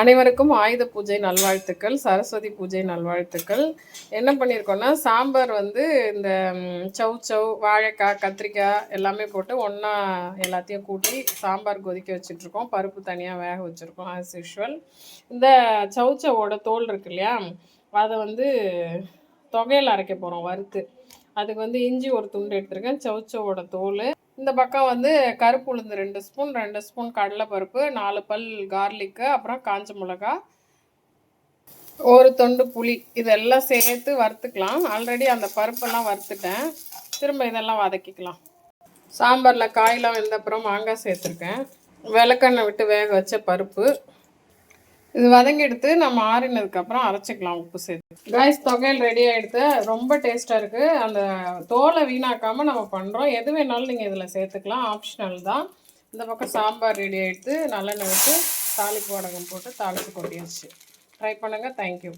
அனைவருக்கும் ஆயுத பூஜை நல்வாழ்த்துக்கள் சரஸ்வதி பூஜை நல்வாழ்த்துக்கள். என்ன பண்ணியிருக்கோன்னா சாம்பார் வந்து இந்த ம், சௌ சௌ வாழைக்காய் கத்திரிக்காய் எல்லாமே போட்டு ஒன்றா எல்லாத்தையும் கூட்டி சாம்பார் கொதிக்க வச்சுட்ருக்கோம் பருப்பு தனியாக வேக வச்சுருக்கோம் ஆஸ் யூஷுவல் இந்த சௌ சௌவோட தோல் இருக்கு இல்லையா அதை வந்து தொகையில் அரைக்க போகிறோம் வறுத்து. அதுக்கு வந்து இஞ்சி ஒரு துண்டு எடுத்திருக்கேன் சௌ தோல். இந்த பக்கம் வந்து கருப்பு உளுந்து ரெண்டு ஸ்பூன் ரெண்டு ஸ்பூன் கடலைப்பருப்பு நாலு பல் கார்லிக்கு அப்புறம் காஞ்ச மிளகா. ஒரு தொண்டு புளி இதெல்லாம் சேர்த்து வறுத்துக்கலாம். ஆல்ரெடி அந்த பருப்பெல்லாம் வறுத்துட்டேன். திரும்ப இதெல்லாம் வதக்கிக்கலாம். சாம்பாரில் காயெலாம் வெந்தப்புறம் மாங்காய் சேர்த்துருக்கேன். விளக்கெண்ணெய் விட்டு வேக வச்ச பருப்பு. இது வதங்கி எடுத்து நம்ம ஆறினதுக்கப்புறம் அரைச்சிக்கலாம் உப்பு சேர்த்து. காய்ஸ் தொகையில் ரெடி ஆகிடுது ரொம்ப டேஸ்ட்டாக இருக்குது அந்த தோலை வீணாக்காமல் நம்ம பண்ணுறோம் எது வேணாலும் நீங்கள் இதில் சேர்த்துக்கலாம். ஆப்ஷனல் தான். இந்த பக்கம் சாம்பார் ரெடி ஆகிடுத்து நல்லெண்ணெய் விட்டு தாளிப்பு வடகம் போட்டு தாளிப்பு கொட்டியாச்சு ட்ரை பண்ணுங்கள் தேங்க்யூ